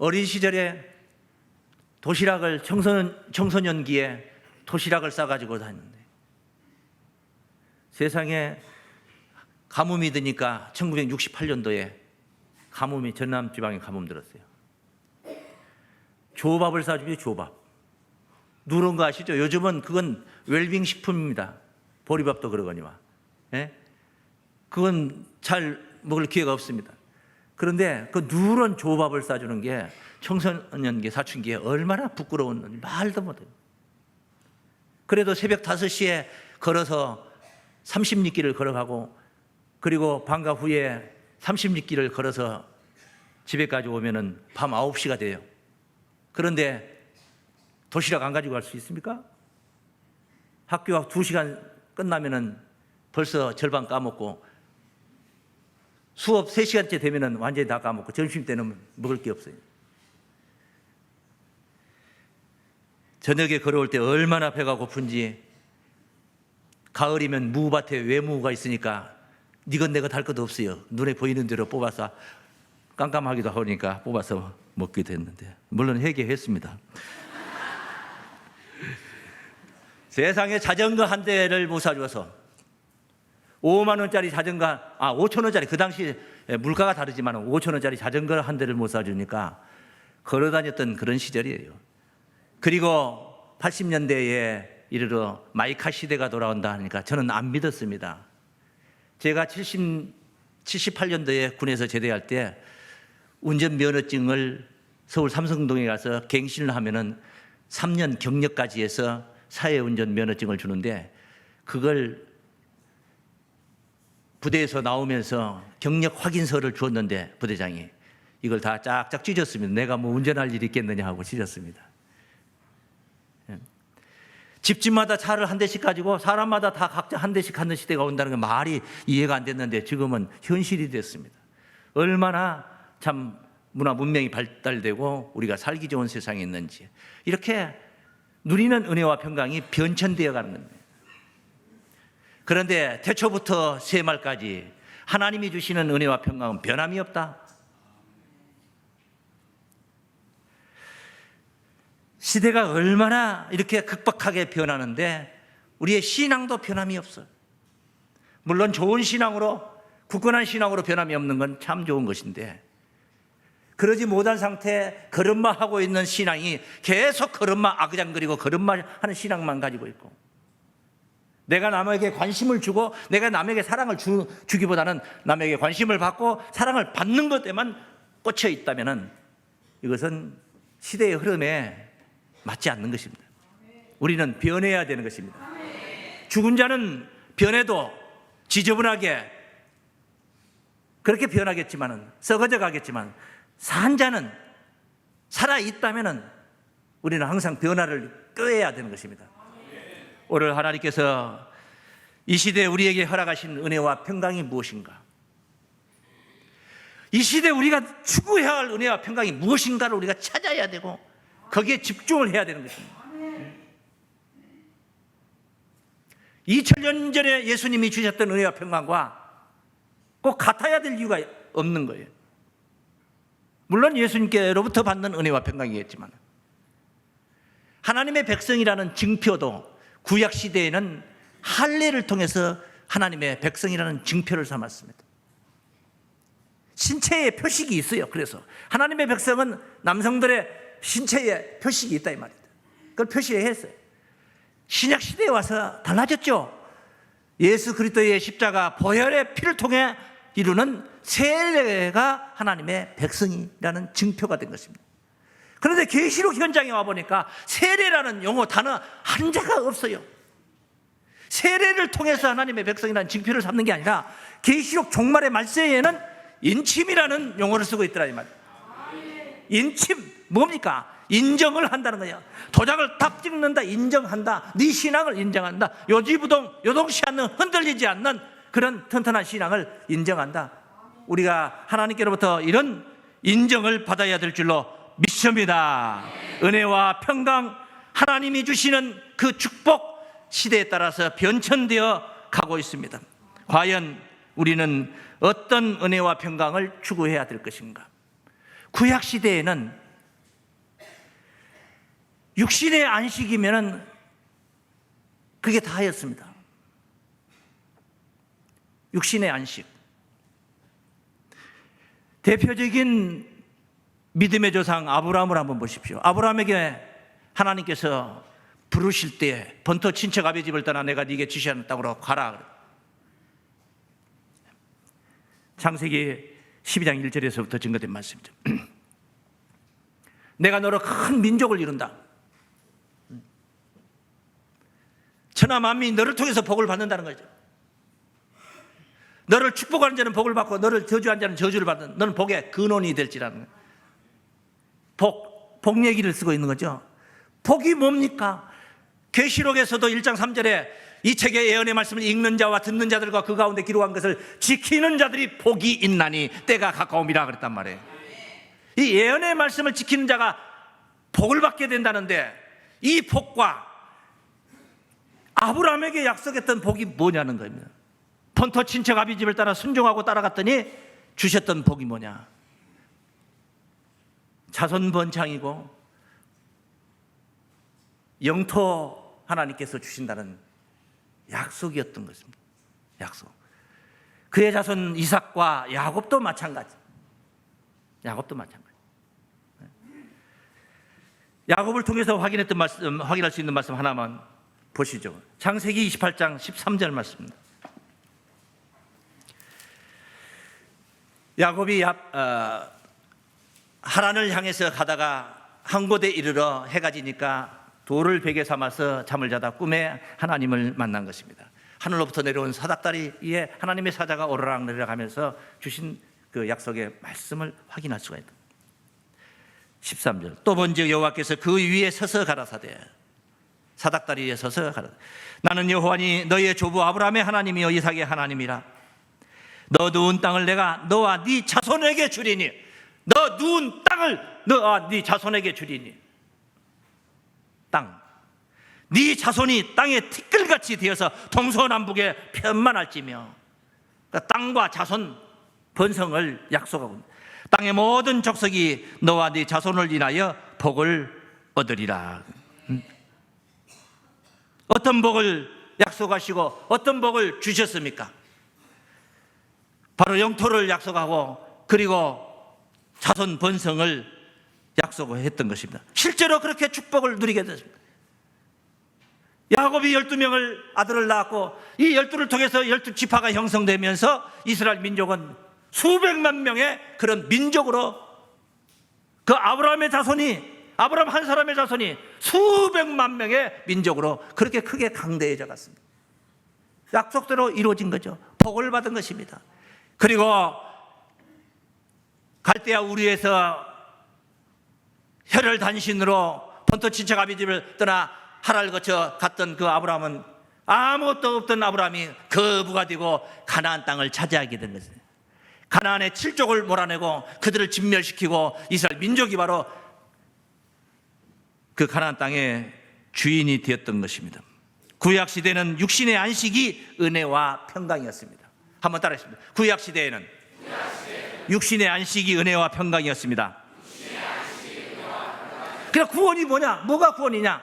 어린 시절에 도시락을 청소년, 청소년기에 도시락을 싸가지고 다녔는데 세상에 가뭄이 드니까 1968년도에 가뭄이 전남 지방에 가뭄 들었어요. 조밥을 사주면 조밥. 누런 거 아시죠? 요즘은 그건 웰빙 식품입니다. 보리밥도 그러거니와. 예? 그건 잘 먹을 기회가 없습니다. 그런데 그 누런 조밥을 싸주는 게 청소년기 사춘기에 얼마나 부끄러운 건지 말도 못해요. 그래도 새벽 5시에 걸어서 30리길을 걸어가고 그리고 방과 후에 30리길을 걸어서 집에까지 오면은 밤 9시가 돼요. 그런데 도시락 안 가지고 갈 수 있습니까? 학교가 2시간 끝나면은 벌써 절반 까먹고 수업 3시간째 되면은 완전히 다 까먹고 점심 때는 먹을 게 없어요. 저녁에 걸어올 때 얼마나 배가 고픈지 가을이면 무밭에 외무가 있으니까 니건 내가 달 것도 없어요. 눈에 보이는 대로 뽑아서 깜깜하기도 하니까 뽑아서 먹게 됐는데 물론 회개했습니다. 세상에 자전거 한 대를 못 사줘서 5만 원짜리 자전거 아 5천 원짜리 그 당시 물가가 다르지만 5천 원짜리 자전거 한 대를 못 사주니까 걸어 다녔던 그런 시절이에요. 그리고 80년대에 이르러 마이카 시대가 돌아온다 하니까 저는 안 믿었습니다. 제가 70, 78년도에 군에서 제대할 때 운전면허증을 서울 삼성동에 가서 갱신을 하면은 3년 경력까지 해서 사회운전 면허증을 주는데 그걸 부대에서 나오면서 경력 확인서를 주었는데 부대장이 이걸 다 짝짝 찢었습니다. 내가 뭐 운전할 일이 있겠느냐 하고 찢었습니다. 예. 집집마다 차를 한 대씩 가지고 사람마다 다 각자 한 대씩 하는 시대가 온다는 게 말이 이해가 안 됐는데 지금은 현실이 됐습니다. 얼마나 참 문화 문명이 발달되고 우리가 살기 좋은 세상에 있는지 이렇게 누리는 은혜와 평강이 변천되어 가는 겁니다. 그런데 태초부터 새말까지 하나님이 주시는 은혜와 평강은 변함이 없다. 시대가 얼마나 이렇게 극박하게 변하는데 우리의 신앙도 변함이 없어요. 물론 좋은 신앙으로 굳건한 신앙으로 변함이 없는 건 참 좋은 것인데 그러지 못한 상태 걸음마 하고 있는 신앙이 계속 걸음마 아그장거리고 걸음마 하는 신앙만 가지고 있고 내가 남에게 관심을 주고 내가 남에게 사랑을 주, 주기보다는 남에게 관심을 받고 사랑을 받는 것에만 꽂혀 있다면은 이것은 시대의 흐름에 맞지 않는 것입니다. 우리는 변해야 되는 것입니다. 죽은 자는 변해도 지저분하게 그렇게 변하겠지만은 썩어져 가겠지만 산 자는 살아 있다면은 우리는 항상 변화를 꾀해야 되는 것입니다. 오늘 하나님께서 이 시대에 우리에게 허락하신 은혜와 평강이 무엇인가? 이 시대에 우리가 추구해야 할 은혜와 평강이 무엇인가를 우리가 찾아야 되고 거기에 집중을 해야 되는 것입니다. 2000년 전에 예수님이 주셨던 은혜와 평강과 꼭 같아야 될 이유가 없는 거예요. 물론 예수님께로부터 받는 은혜와 평강이겠지만 하나님의 백성이라는 증표도 구약 시대에는 할례를 통해서 하나님의 백성이라는 증표를 삼았습니다. 신체의 표식이 있어요. 그래서 하나님의 백성은 남성들의 신체에 표식이 있다 이 말입니다. 그걸 표시했어요. 신약 시대에 와서 달라졌죠. 예수 그리스도의 십자가 보혈의 피를 통해 이루는 세례가 하나님의 백성이라는 증표가 된 것입니다. 그런데 계시록 현장에 와 보니까 세례라는 용어 단어 한 자가 없어요. 세례를 통해서 하나님의 백성이라는 증표를 삼는 게 아니라 계시록 종말의 말세에는 인침이라는 용어를 쓰고 있더라 이 말이에요. 인침 뭡니까? 인정을 한다는 거야. 도장을 딱 찍는다, 인정한다. 네 신앙을 인정한다. 요지부동, 요동치 않는 흔들리지 않는 그런 튼튼한 신앙을 인정한다. 우리가 하나님께로부터 이런 인정을 받아야 될 줄로 믿습니다. 은혜와 평강, 하나님이 주시는 그 축복 시대에 따라서 변천되어 가고 있습니다. 과연 우리는 어떤 은혜와 평강을 추구해야 될 것인가? 구약 시대에는 육신의 안식이면은 그게 다였습니다. 육신의 안식. 대표적인 믿음의 조상 아브라함을 한번 보십시오. 아브라함에게 하나님께서 부르실 때 번터 친척 아비 집을 떠나 내가 네게 지시하였다고 가라. 그래. 창세기 12장 1절에서부터 증거된 말씀이죠. 내가 너로 큰 민족을 이룬다. 천하 만민이 너를 통해서 복을 받는다는 거죠. 너를 축복하는 자는 복을 받고 너를 저주하는 자는 저주를 받는 너는 복의 근원이 될지라는 거예요. 복, 복 얘기를 쓰고 있는 거죠. 복이 뭡니까? 계시록에서도 1장 3절에 이 책의 예언의 말씀을 읽는 자와 듣는 자들과 그 가운데 기록한 것을 지키는 자들이 복이 있나니 때가 가까움이라 그랬단 말이에요. 이 예언의 말씀을 지키는 자가 복을 받게 된다는데 이 복과 아브라함에게 약속했던 복이 뭐냐는 겁니다. 폰토 친척 아비 집을 따라 순종하고 따라갔더니 주셨던 복이 뭐냐? 자손 번창이고 영토 하나님께서 주신다는 약속이었던 것입니다. 약속. 그의 자손 이삭과 야곱도 마찬가지. 야곱도 마찬가지. 야곱을 통해서 확인했던 말씀, 확인할 수 있는 말씀 하나만 보시죠. 창세기 28장 13절 말씀입니다. 야곱이 야- 어, 하란을 향해서 가다가 한 곳에 이르러 해가 지니까 돌을 베개 삼아서 잠을 자다 꿈에 하나님을 만난 것입니다. 하늘로부터 내려온 사닥다리 위에 하나님의 사자가 오르락 내려가면서 주신 그 약속의 말씀을 확인할 수가 있다. 13절 또 먼저 여호와께서 그 위에 서서 가라사대 사닥다리 위에 서서 가라 나는 여호와니 너희의 조부 아브라함의 하나님이요 이삭의 하나님이라 너 누운 땅을 내가 너와 네 자손에게 주리니 너 누운 땅을 너와 네 자손에게 주리니 땅. 네 자손이 땅의 티끌같이 되어서 동서남북에 편만할지며 그러니까 땅과 자손 번성을 약속하고. 땅의 모든 족속이 너와 네 자손을 인하여 복을 얻으리라. 음. 어떤 복을 약속하시고 어떤 복을 주셨습니까? 바로 영토를 약속하고 그리고 자손 번성을 약속했던 것입니다. 실제로 그렇게 축복을 누리게 됐습니다. 야곱이 12명을 아들을 낳았고 이 12를 통해서 12 지파가 형성되면서 이스라엘 민족은 수백만 명의 그런 민족으로 그 아브라함의 자손이 아브라함 한 사람의 자손이 수백만 명의 민족으로 그렇게 크게 강대해져 갔습니다. 약속대로 이루어진 거죠. 복을 받은 것입니다. 그리고 갈대아 우리에서 혈혈 단신으로 본토 친척 아비 집을 떠나 하라를 거쳐 갔던 그 아브라함은 아무것도 없던 아브라함이 거부가 되고 가나안 땅을 차지하게 된 것입니다. 가나안의 칠족을 몰아내고 그들을 진멸시키고 이스라엘 민족이 바로 그 가나안 땅의 주인이 되었던 것입니다. 구약 시대는 육신의 안식이 은혜와 평강이었습니다. 한번 따라하겠습니다. 구약 시대에는 육신의 안식이 은혜와 평강이었습니다. 그럼 구원이 뭐냐? 뭐가 구원이냐?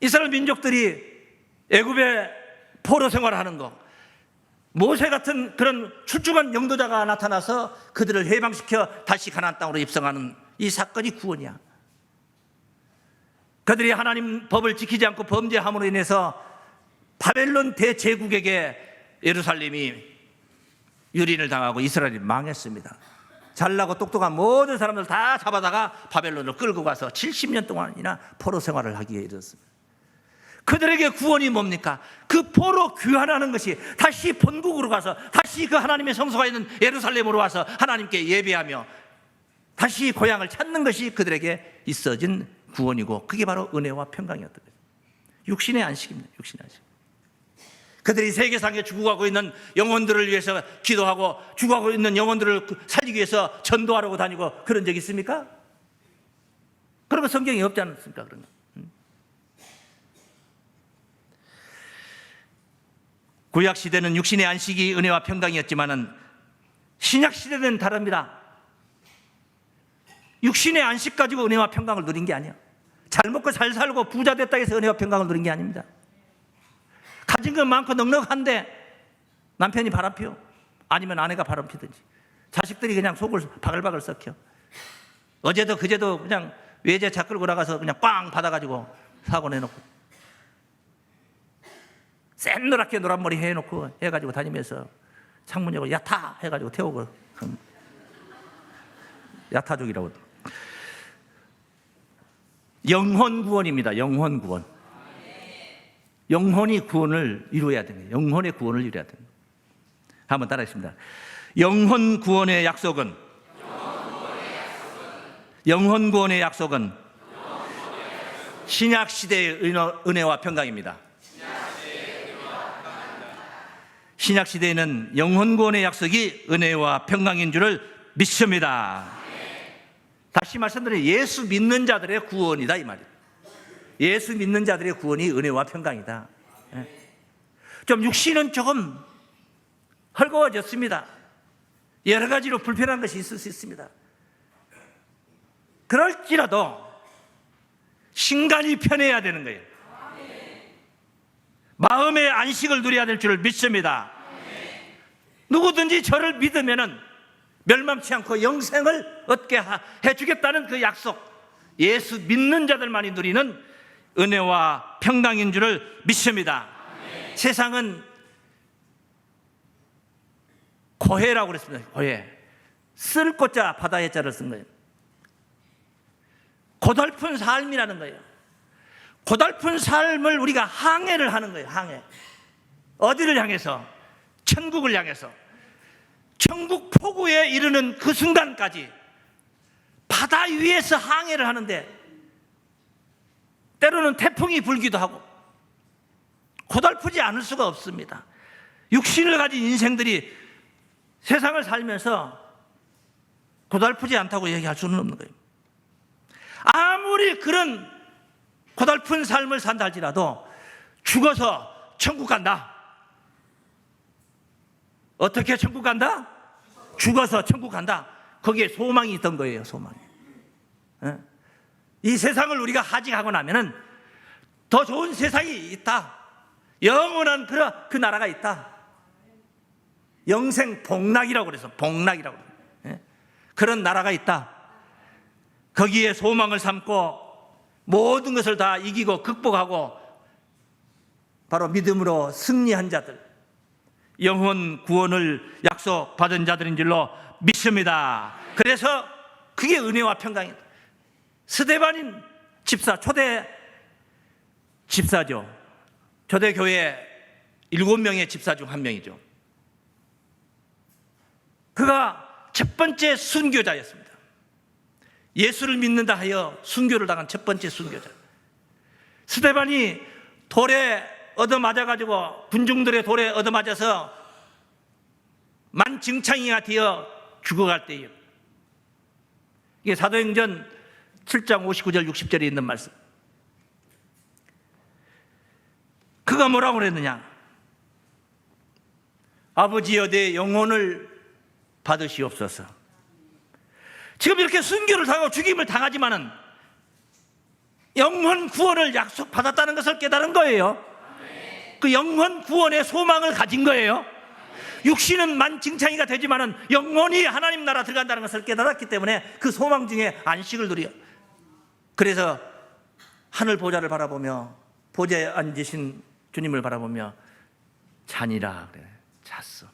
이스라엘 민족들이 애굽의 포로 생활하는 거. 모세 같은 그런 출중한 영도자가 나타나서 그들을 해방시켜 다시 가나안 땅으로 입성하는 이 사건이 구원이야. 그들이 하나님 법을 지키지 않고 범죄함으로 인해서 바벨론 대제국에게 예루살렘이 유린을 당하고 이스라엘이 망했습니다. 잘나고 똑똑한 모든 사람들 다 잡아다가 바벨론을 끌고 가서 70년 동안이나 포로 생활을 하기에 이르렀습니다. 그들에게 구원이 뭡니까? 그 포로 귀환하는 것이 다시 본국으로 가서 다시 그 하나님의 성소가 있는 예루살렘으로 와서 하나님께 예배하며 다시 고향을 찾는 것이 그들에게 있어진 구원이고 그게 바로 은혜와 평강이었던 거예요. 육신의 안식입니다. 육신의 안식. 그들이 세계상에 죽어가고 있는 영혼들을 위해서 기도하고 죽어가고 있는 영혼들을 살리기 위해서 전도하려고 다니고 그런 적 있습니까? 그러면 성경이 없지 않습니까? 거. 음. 구약 시대는 육신의 안식이 은혜와 평강이었지만은 신약 시대는 다릅니다. 육신의 안식 가지고 은혜와 평강을 누린 게 아니야. 잘 먹고 잘 살고 부자 됐다 해서 은혜와 평강을 누린 게 아닙니다. 가진 건 많고 넉넉한데 남편이 바람 피워. 아니면 아내가 바람 피든지. 자식들이 그냥 속을 바글바글 썩혀. 어제도 그제도 그냥 외제 차 끌고 나가서 그냥 빵 받아가지고 사고 내놓고. 샛노랗게 노란 머리 해놓고 해가지고 다니면서 창문역을 야타 해가지고 태우고. 야타족이라고. 영혼 구원입니다. 영혼 구원. 영혼이 구원을 이루어야 됩니다. 영혼의 구원을 이루어야 됩니다. 한번 따라하겠습니다. 영혼 구원의 약속은 영혼 구원의 약속은 신약 시대의 은혜와 평강입니다. 신약 시대에는 영혼 구원의 약속이 은혜와 평강인 줄을 믿습니다. 다시 말씀드려 예수 믿는 자들의 구원이다 이 말이에요. 예수 믿는 자들의 구원이 은혜와 평강이다. 예. 좀 육신은 조금 헐거워졌습니다. 여러 가지로 불편한 것이 있을 수 있습니다. 그럴지라도 신간이 편해야 되는 거예요. 마음의 안식을 누려야 될 줄을 믿습니다. 누구든지 저를 믿으면은 멸망치 않고 영생을 얻게 해주겠다는 그 약속. 예수 믿는 자들만이 누리는 은혜와 평강인 줄을 믿습니다. 세상은 고해라고 그랬습니다. 고해. 쓸 꽃자 바다의 자를 쓴 거예요. 고달픈 삶이라는 거예요. 고달픈 삶을 우리가 항해를 하는 거예요. 항해. 어디를 향해서? 천국을 향해서. 천국 포구에 이르는 그 순간까지 바다 위에서 항해를 하는데 때로는 태풍이 불기도 하고 고달프지 않을 수가 없습니다. 육신을 가진 인생들이 세상을 살면서 고달프지 않다고 얘기할 수는 없는 거예요. 아무리 그런 고달픈 삶을 산다 할지라도 죽어서 천국 간다. 어떻게 천국 간다? 죽어서 천국 간다. 거기에 소망이 있던 거예요, 소망이. 예? 이 세상을 우리가 하직하고 나면은 더 좋은 세상이 있다. 영원한 그, 그 나라가 있다. 영생 복락이라고 그래서 복락이라고. 예? 그런 나라가 있다. 거기에 소망을 삼고 모든 것을 다 이기고 극복하고 바로 믿음으로 승리한 자들, 영혼 구원을 약속받은 자들인 줄로 믿습니다. 그래서 그게 은혜와 평강이다. 스데반인 집사, 초대 집사죠. 초대 교회 일곱 명의 집사 중 한 명이죠. 그가 첫 번째 순교자였습니다. 예수를 믿는다 하여 순교를 당한 첫 번째 순교자. 스데반이 돌에 얻어맞아가지고 군중들의 돌에 얻어맞아서 만증창이가 되어 죽어갈 때예요. 이게 사도행전 7장 59절 60절에 있는 말씀. 그가 뭐라고 그랬느냐? 아버지여 내 영혼을 받으시옵소서. 지금 이렇게 순교를 당하고 죽임을 당하지만은 영혼 구원을 약속받았다는 것을 깨달은 거예요. 그 영혼 구원의 소망을 가진 거예요. 육신은 만증창이가 되지만은 영혼이 하나님 나라 들어간다는 것을 깨달았기 때문에 그 소망 중에 안식을 누려. 그래서 하늘 보좌를 바라보며 보좌에 앉으신 주님을 바라보며 잔이라 그래. 잤어.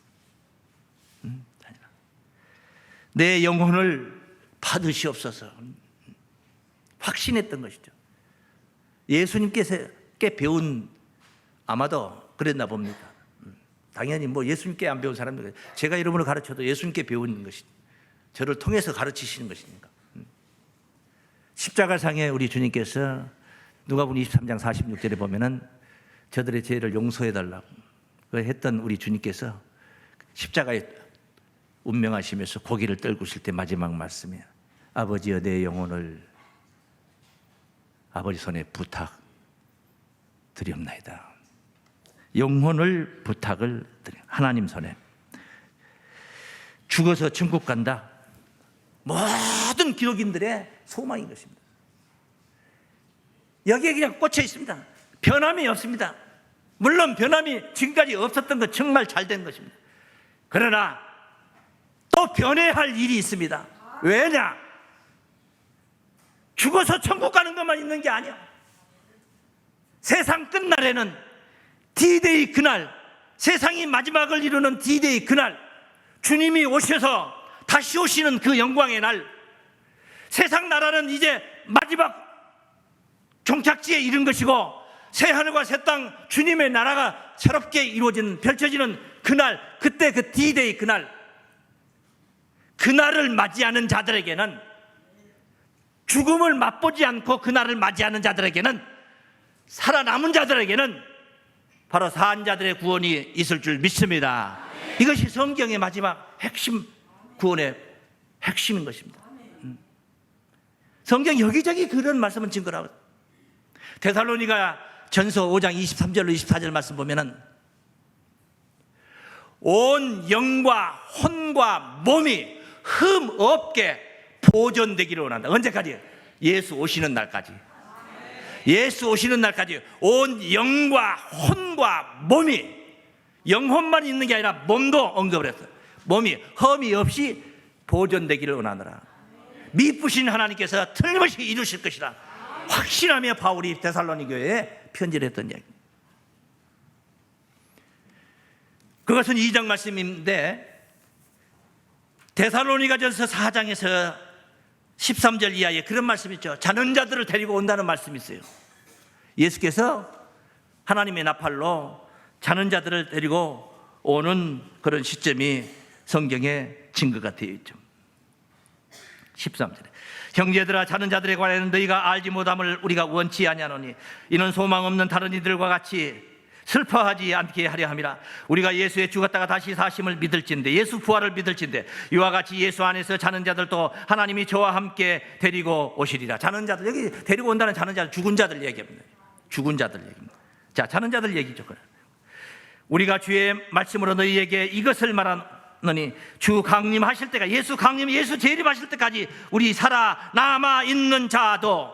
응? 잔이라. 내 영혼을 받으시옵소서. 확신했던 것이죠. 예수님께서 배운 아마도 그랬나 봅니다. 음, 당연히 뭐 예수님께 안 배운 사람들, 제가 이름으로 가르쳐도 예수님께 배우는 것이, 저를 통해서 가르치시는 것이니까. 음. 십자가상에 우리 주님께서 누가복음 23장 46절에 보면은 저들의 죄를 용서해 달라고 그 했던 우리 주님께서 십자가에 운명하시면서 고기를 떨구실 때 마지막 말씀이에요. 아버지여 내 영혼을 아버지 손에 부탁 드리옵나이다. 영혼을 부탁을 드려 하나님 손에 죽어서 천국 간다. 모든 기독인들의 소망인 것입니다. 여기에 그냥 꽂혀 있습니다. 변함이 없습니다. 물론 변함이 지금까지 없었던 건 정말 잘 된 것입니다. 그러나 또 변해야 할 일이 있습니다. 왜냐? 죽어서 천국 가는 것만 있는 게 아니야. 세상 끝날에는 디데이 그날, 세상이 마지막을 이루는 디데이 그날, 주님이 오셔서 다시 오시는 그 영광의 날, 세상 나라는 이제 마지막 종착지에 이른 것이고, 새 하늘과 새 땅 주님의 나라가 새롭게 이루어진, 펼쳐지는 그날, 그때 그 디데이 그날, 그날을 맞이하는 자들에게는 죽음을 맛보지 않고 그날을 맞이하는 자들에게는 살아남은 자들에게는 바로 사한 자들의 구원이 있을 줄 믿습니다. 이것이 성경의 마지막 핵심 구원의 핵심인 것입니다. 음. 성경 여기저기 그런 말씀은 증거라고. 데살로니가 전서 5장 23절로 24절 말씀 보면은 온 영과 혼과 몸이 흠 없게 보존되기를 원한다. 언제까지? 예수 오시는 날까지. 예수 오시는 날까지 온 영과 혼과 몸이 영혼만 있는 게 아니라 몸도 언급을 했어요. 몸이 험이 없이 보존되기를 원하노라. 미쁘신 하나님께서 틀림없이 이루실 것이라 확신하며 바울이 데살로니 교회에 편지를 했던 이야기. 그것은 2장 말씀인데 데살로니가전서 4장에서 13절 이하에 그런 말씀이 있죠. 자는 자들을 데리고 온다는 말씀이 있어요. 예수께서 하나님의 나팔로 자는 자들을 데리고 오는 그런 시점이 성경에 증거가 되어 있죠. 13절에. 형제들아 자는 자들에 관하여는 너희가 알지 못함을 우리가 원치 아니하노니 이는 소망 없는 다른 이들과 같이 슬퍼하지 않게 하려 함이라. 우리가 예수의 죽었다가 다시 사심을 믿을진데 예수 부활을 믿을진데 이와 같이 예수 안에서 자는 자들도 하나님이 저와 함께 데리고 오시리라. 자는 자들 여기 데리고 온다는 자는 자들 죽은 자들 얘기합니다. 죽은 자들 얘기입니다. 자 자는 자들 얘기죠. 우리가 주의 말씀으로 너희에게 이것을 말하 노니 주 강림하실 때가 예수 강림 예수 재림하실 때까지 우리 살아 남아 있는 자도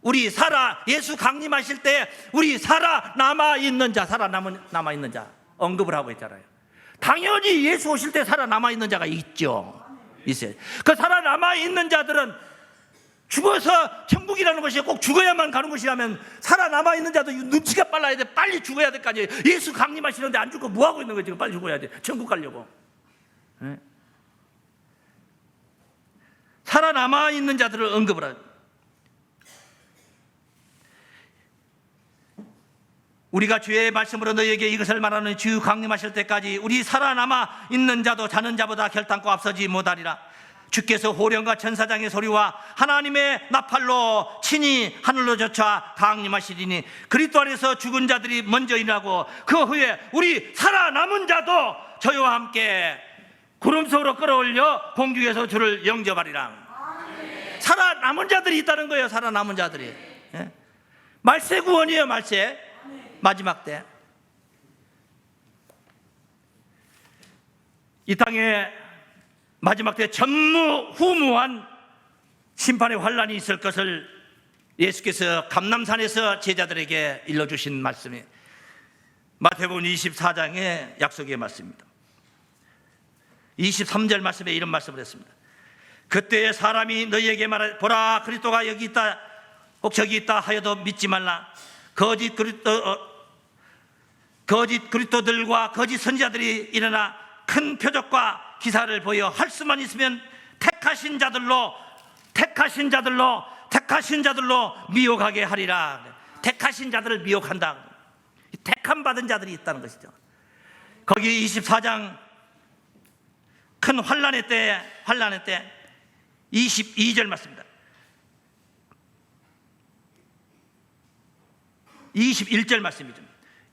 우리 살아 예수 강림하실 때 우리 살아 남아 있는 자 살아 남아 있는 자 언급을 하고 있잖아요. 당연히 예수 오실 때 살아 남아 있는 자가 있죠. 있어요. 그 살아 남아 있는 자들은 죽어서 천국이라는 것이 꼭 죽어야만 가는 것이라면 살아남아 있는 자도 눈치가 빨라야 돼. 빨리 죽어야 될거 아니에요. 예수 강림하시는데 안 죽고 뭐 하고 있는 거지? 빨리 죽어야 돼. 천국 가려고. 예? 살아남아 있는 자들을 언급을 하죠. 우리가 주의 말씀으로 너희에게 이것을 말하는 주 강림하실 때까지 우리 살아남아 있는 자도 자는 자보다 결단코 앞서지 못하리라. 주께서 호령과 천사장의 소리와 하나님의 나팔로 친히 하늘로 젖혀 강림하시리니 그리스도 안에서 죽은 자들이 먼저 일하고 그 후에 우리 살아남은 자도 저희와 함께 구름 속으로 끌어올려 공중에서 주를 영접하리라. 살아남은 자들이 있다는 거예요. 살아남은 자들이. 예? 말세 구원이에요. 말세. 마지막 때. 이 땅에 마지막 때 전무후무한 심판의 환란이 있을 것을 예수께서 감남산에서 제자들에게 일러주신 말씀이 마태복음 24장의 약속의 말씀입니다. 23절 말씀에 이런 말씀을 했습니다. 그때 사람이 너희에게 말하 보라 그리스도가 여기 있다 혹 저기 있다 하여도 믿지 말라 거짓 그리스도 어, 거짓 그리스도들과 거짓 선지자들이 일어나 큰 표적과 기사를 보여 할 수만 있으면 택하신 자들로 택하신 자들로 택하신 자들로 미혹하게 하리라. 택하신 자들을 미혹한다. 택함 받은 자들이 있다는 것이죠. 거기 24장 큰 환란의 때 환란의 때 22절 맞습니다. 21절 말씀이죠.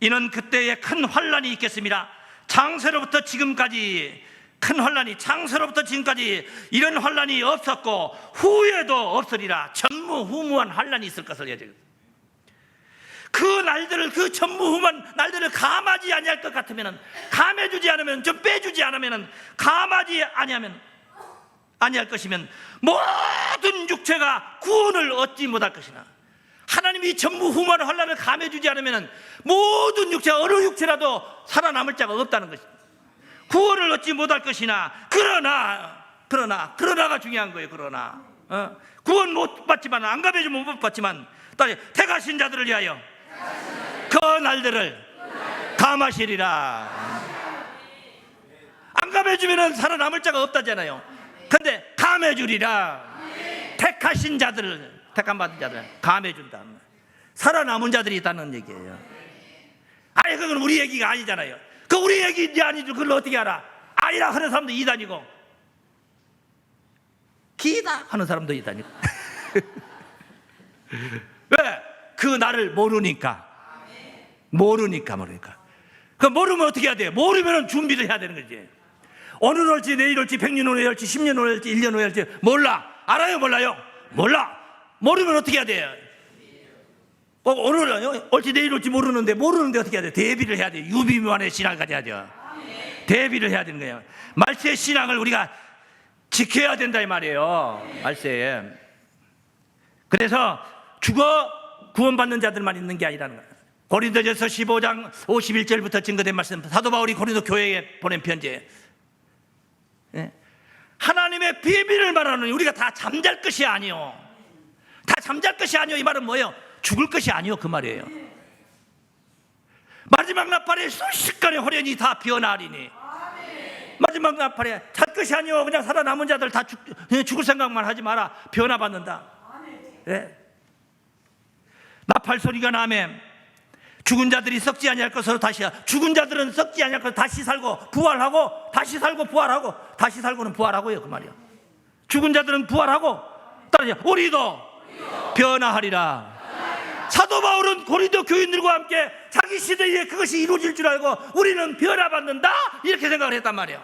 이는 그때에 큰 환란이 있겠습니다. 창세로부터 지금까지 큰 환란이 창세로부터 지금까지 이런 환란이 없었고 후에도 없으리라 전무후무한 환란이 있을 것을 예정 그 날들을 그 전무후무한 날들을 감하지 아니할 것 같으면 감해 주지 않으면 좀 빼주지 않으면 감하지 아니하면 아니할 것이면 모든 육체가 구원을 얻지 못할 것이나 하나님이 전부 후만 환란을 감해 주지 않으면 모든 육체 어느 육체라도 살아남을 자가 없다는 것입니다. 구원을 얻지 못할 것이나 그러나 그러나 그러나가 중요한 거예요. 그러나 어? 구원 못 받지만 안 감해 주면 못 받지만 다시 택하신 자들을 위하여 그 날들을 감하시리라. 안 감해주면 살아남을 자가 없다잖아요. 근데 감해주리라. 택하신 자들을 택함 받은 자들 감해준다. 살아남은 자들이 있다는 얘기예요. 아니 그건 우리 얘기가 아니잖아요. 그 우리 얘기인지 아닌지 그걸 어떻게 알아? 아니라 하는 사람도 이단이고 기다 하는 사람도 이단이고 왜? 그 나를 모르니까 모르니까 모르니까 그 모르면 어떻게 해야 돼요? 모르면 준비를 해야 되는 거지 오늘 올지 내일 올지 100년 후에 올지 10년 후에 올지 1년 후에 올지 몰라 알아요 몰라요? 몰라 모르면 어떻게 해야 돼요? 어, 오늘 올지 내일 올지 모르는데 모르는데 어떻게 해야 돼? 대비를 해야 돼. 유비무한의 신앙을 가져야 돼요. 대비를 해야 되는 거예요. 말세 신앙을 우리가 지켜야 된다 이 말이에요. 말세에. 그래서 죽어 구원받는 자들만 있는 게 아니라는 거예요. 고린도전서 15장 51절부터 증거된 말씀 사도 바울이 고린도 교회에 보낸 편지예요. 예. 하나님의 비밀을 말하는 우리가 다 잠잘 것이 아니요. 다 잠잘 것이 아니요. 이 말은 뭐예요? 죽을 것이 아니요. 그 말이에요. 마지막 나팔에 순식간에 호련이 다 변하리니 마지막 나팔에 잘 것이 아니요. 그냥 살아남은 자들 다 죽, 그냥 죽을 생각만 하지 마라. 변화받는다. 예. 나팔 소리가 나면 죽은 자들이 썩지 아니할 것으로 다시 죽은 자들은 썩지 아니할 것으로 다시 살고 부활하고 다시 살고 부활하고 다시 살고는 부활하고요 그 말이야 죽은 자들은 부활하고 따라서 우리도 변화하리라. 사도 바울은 고린도 교인들과 함께 자기 시대에 그것이 이루어질 줄 알고 우리는 변화받는다 이렇게 생각을 했단 말이야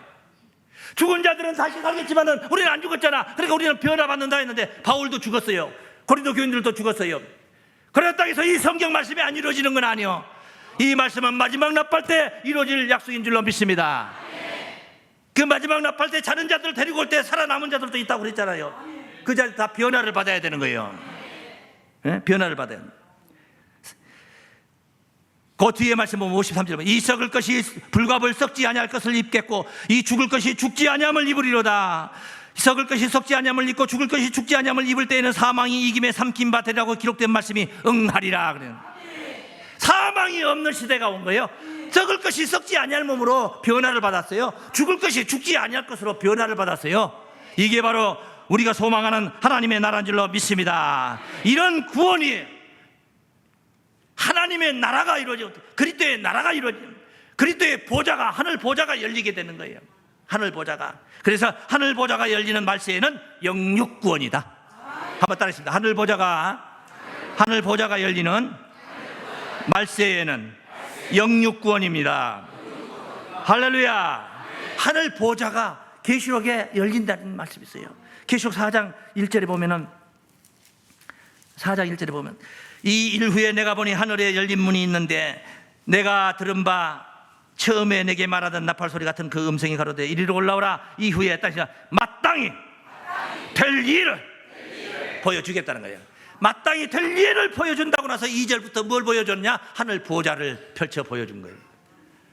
죽은 자들은 다시 살겠지만은 우리는 안 죽었잖아. 그러니까 우리는 변화받는다 했는데 바울도 죽었어요. 고린도 교인들도 죽었어요 그렇다고 해서 이 성경 말씀이 안 이루어지는 건 아니요. 이 말씀은 마지막 나팔 때 이루어질 약속인 줄로 믿습니다. 그 마지막 나팔 때 자는 자들 데리고 올 때 살아남은 자들도 있다고 그랬잖아요. 그 자들 다 변화를 받아야 되는 거예요. 예? 변화를 받아야 돼요. 그 뒤에 말씀 보면 53절 보면 이 썩을 것이 불갑을 썩지 아니할 것을 입겠고 이 죽을 것이 죽지 아니함을 입으리로다. 썩을 것이 썩지 아니함을 입고 죽을 것이 죽지 아니함을 입을 때에는 사망이 이김에 삼킨 바 되라고 기록된 말씀이 응하리라 그래요. 사망이 없는 시대가 온 거예요. 썩을 것이 썩지 아니할 몸으로 변화를 받았어요. 죽을 것이 죽지 아니할 것으로 변화를 받았어요. 이게 바로 우리가 소망하는 하나님의 나라인 줄로 믿습니다. 이런 구원이 하나님의 나라가 이루어져 그리스도의 나라가 이루어져 그리스도의 보좌가 하늘 보좌가 열리게 되는 거예요. 하늘 보좌가 그래서 하늘 보좌가 열리는 말세에는 영육 구원이다. 한번 따라했습니다. 하늘 보좌가 하늘 보좌가 열리는 말세에는 영육 구원입니다. 할렐루야. 하늘 보좌가 계시록에 열린다는 말씀이 있어요. 계시록 4장 1절에 보면은 4장 1절에 보면 이 일 후에 내가 보니 하늘에 열린 문이 있는데 내가 들은 바 처음에 내게 말하던 나팔 소리 같은 그 음성이 가로되 이리로 올라오라. 이후에 다시 마땅히 될 일을 보여주겠다는 거예요. 마땅히 될 일을 보여준다고 나서 2절부터 뭘 보여줬냐? 하늘 보좌를 펼쳐 보여준 거예요.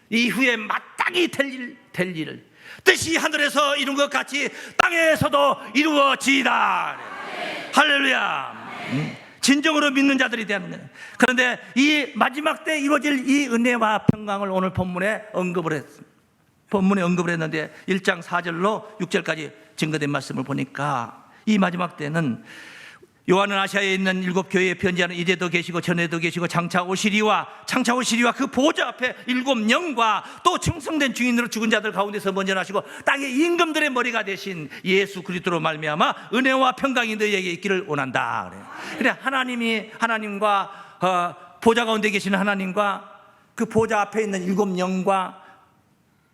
이후에 마땅히 될, 일, 될 일을. 뜻이 하늘에서 이룬 것 같이 땅에서도 이루어지다. 할렐루야. 음. 진정으로 믿는 자들이 되는 거예요. 그런데 이 마지막 때 이루어질 이 은혜와 평강을 오늘 본문에 언급을 했습니다. 본문에 언급을 했는데 1장 4절로 6절까지 증거된 말씀을 보니까 이 마지막 때는 요한은 아시아에 있는 일곱 교회에 편지하는 이제도 계시고 전에도 계시고 장차 오시리와 장차 오시리와 그 보좌 앞에 일곱 영과 또 충성된 주인으로 죽은 자들 가운데서 먼저 나시고 땅의 임금들의 머리가 되신 예수 그리스도로 말미암아 은혜와 평강이 너희에게 있기를 원한다. 그래요. 그래 하나님이 하나님과 어, 보좌 가운데 계시는 하나님과 그 보좌 앞에 있는 일곱 영과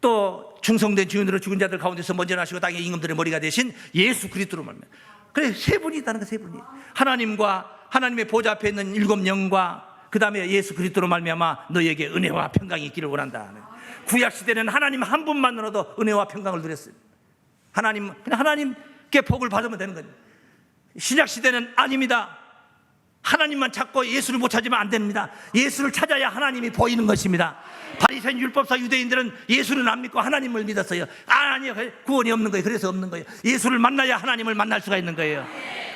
또 충성된 주인으로 죽은 자들 가운데서 먼저 나시고 땅의 임금들의 머리가 되신 예수 그리스도로 말미암아 그래 세 분이 있다는 거 세 분이 하나님과 하나님의 보좌 앞에 있는 일곱 영과 그 다음에 예수 그리스도로 말미암아 너에게 은혜와 평강이 있기를 원한다. 구약 시대는 하나님 한 분만으로도 은혜와 평강을 누렸어요. 하나님 그냥 하나님 복을 받으면 되는 거예요. 신약 시대는 아닙니다. 하나님만 찾고 예수를 못 찾으면 안 됩니다. 예수를 찾아야 하나님이 보이는 것입니다. 바리새인 율법사 유대인들은 예수는 안 믿고 하나님을 믿었어요. 아, 아니요. 구원이 없는 거예요. 그래서 없는 거예요. 예수를 만나야 하나님을 만날 수가 있는 거예요.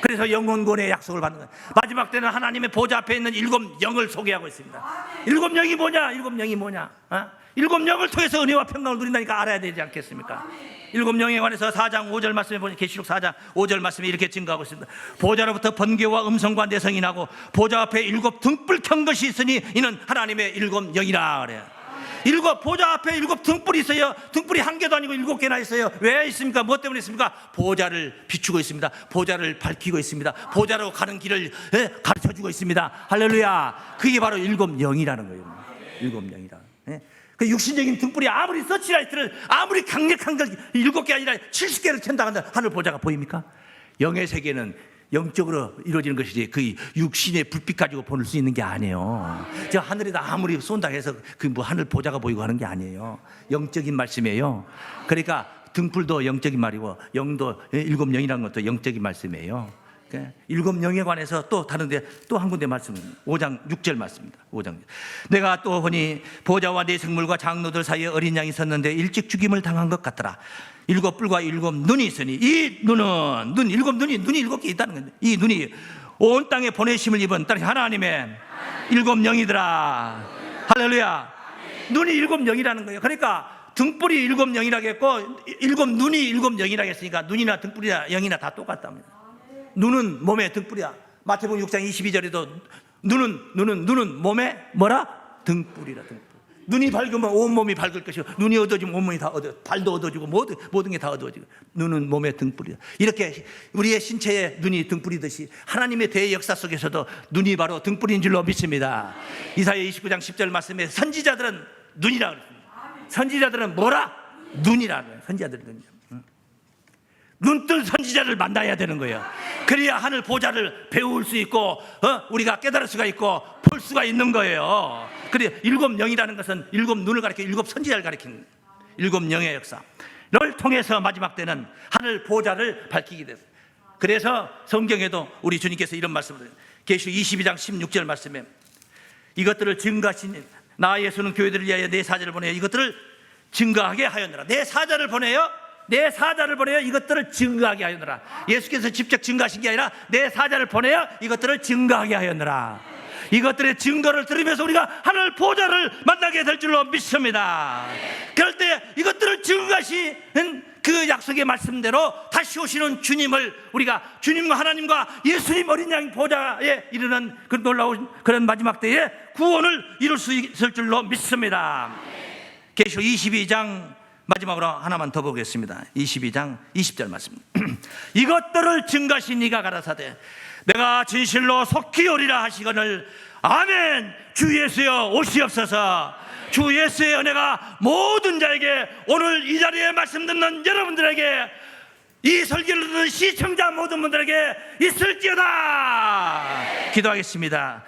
그래서 영혼권의 약속을 받는 거예요. 마지막 때는 하나님의 보좌 앞에 있는 일곱 영을 소개하고 있습니다. 일곱 영이 뭐냐? 일곱 영이 뭐냐? 어? 일곱 영을 통해서 은혜와 평강을 누린다니까 알아야 되지 않겠습니까? 일곱 영에 관해서 4장 5절 말씀에 보니 계시록 4장 5절 말씀에 이렇게 증거하고 있습니다. 보좌로부터 번개와 음성과 내성이 나고 보좌 앞에 일곱 등불 켠 것이 있으니 이는 하나님의 일곱 영이라 그래요. 일곱 보좌 앞에 일곱 등불이 있어요. 등불이 한 개도 아니고 일곱 개나 있어요. 왜 있습니까? 뭐 때문에 있습니까? 보좌를 비추고 있습니다. 보좌를 밝히고 있습니다. 보좌로 가는 길을 예, 가르쳐 주고 있습니다. 할렐루야. 그게 바로 일곱 영이라는 거예요. 일곱 영이라. 예? 그 육신적인 등불이 아무리 서치라이트를 아무리 강력한 걸 일곱 개 아니라 70개를 켠다 한다 하늘 보좌가 보입니까? 영의 세계는 영적으로 이루어지는 것이지 그 육신의 불빛 가지고 보낼 수 있는 게 아니에요. 저 하늘에다 아무리 쏜다 해서 그 뭐 하늘 보좌가 보이고 하는 게 아니에요. 영적인 말씀이에요. 그러니까 등불도 영적인 말이고 영도 일곱 영이라는 것도 영적인 말씀이에요. 그러니까 일곱 영에 관해서 또 다른데 또 한 군데 말씀 5장 6절 말씀입니다. 5장 내가 또 보니 보좌와 네 생물과 장로들 사이에 어린 양이 섰는데 일찍 죽임을 당한 것 같더라. 일곱 뿔과 일곱 눈이 있으니 이 눈은 눈 일곱 눈이 눈이 일곱 개 있다는 건데 이 눈이 온 땅에 보내심을 입은 딸 하나님의 일곱 영이더라. 할렐루야. 눈이 일곱 영이라는 거예요. 그러니까 등불이 일곱 영이라겠고 일곱 눈이 일곱 영이라겠으니까 눈이나 등불이나 영이나 다 똑같답니다. 눈은 몸의 등불이야. 마태복음 6장 22절에도 눈은 눈은 눈은 몸에 뭐라? 등불이라 등불. 눈이 밝으면 온 몸이 밝을 것이고 눈이 어두워지면 온 몸이 다 어두워 발도 어두워지고 모든 모든 게 다 어두워지고 눈은 몸의 등불이다. 이렇게 우리의 신체에 눈이 등불이듯이 하나님의 대의 역사 속에서도 눈이 바로 등불인 줄로 믿습니다. 이사야 29장 10절 말씀에 선지자들은 눈이라 그랬습니다. 선지자들은 뭐라? 눈이라 그래요. 선지자들은 눈이라. 눈뜬 선지자를 만나야 되는 거예요. 그래야 하늘 보좌를 배울 수 있고 어? 우리가 깨달을 수가 있고 볼 수가 있는 거예요. 그래 일곱 영이라는 것은 일곱 눈을 가리켜 일곱 선지자를 가리키는 일곱 영의 역사를 통해서 마지막 때는 하늘 보좌를 밝히게 됐어요. 그래서 성경에도 우리 주님께서 이런 말씀을 계시 22장 16절 말씀에 이것들을 증가하신 나 예수는 교회들을 위하여 내 사자를 보내어 이것들을 증가하게 하였느라 내 사자를 보내요 내 사자를 보내어 이것들을 증가하게 하였느라. 예수께서 직접 증가하신 게 아니라 내 사자를 보내어 이것들을 증가하게 하였느라. 이것들의 증거를 들으면서 우리가 하늘 보좌를 만나게 될 줄로 믿습니다. 그럴 때 이것들을 증가하시는 그 약속의 말씀대로 다시 오시는 주님을 우리가 주님과 하나님과 예수님 어린 양 보좌에 이르는 그 놀라운 그런 마지막 때에 구원을 이룰 수 있을 줄로 믿습니다. 계시록 22장 마지막으로 하나만 더 보겠습니다. 22장 20절 말씀. 이것들을 증가신 이가 가라사대 내가 진실로 속히 오리라 하시거늘 아멘 주 예수여 오시옵소서 주 예수의 은혜가 모든 자에게 오늘 이 자리에 말씀 듣는 여러분들에게 이 설교를 듣는 시청자 모든 분들에게 있을지어다 기도하겠습니다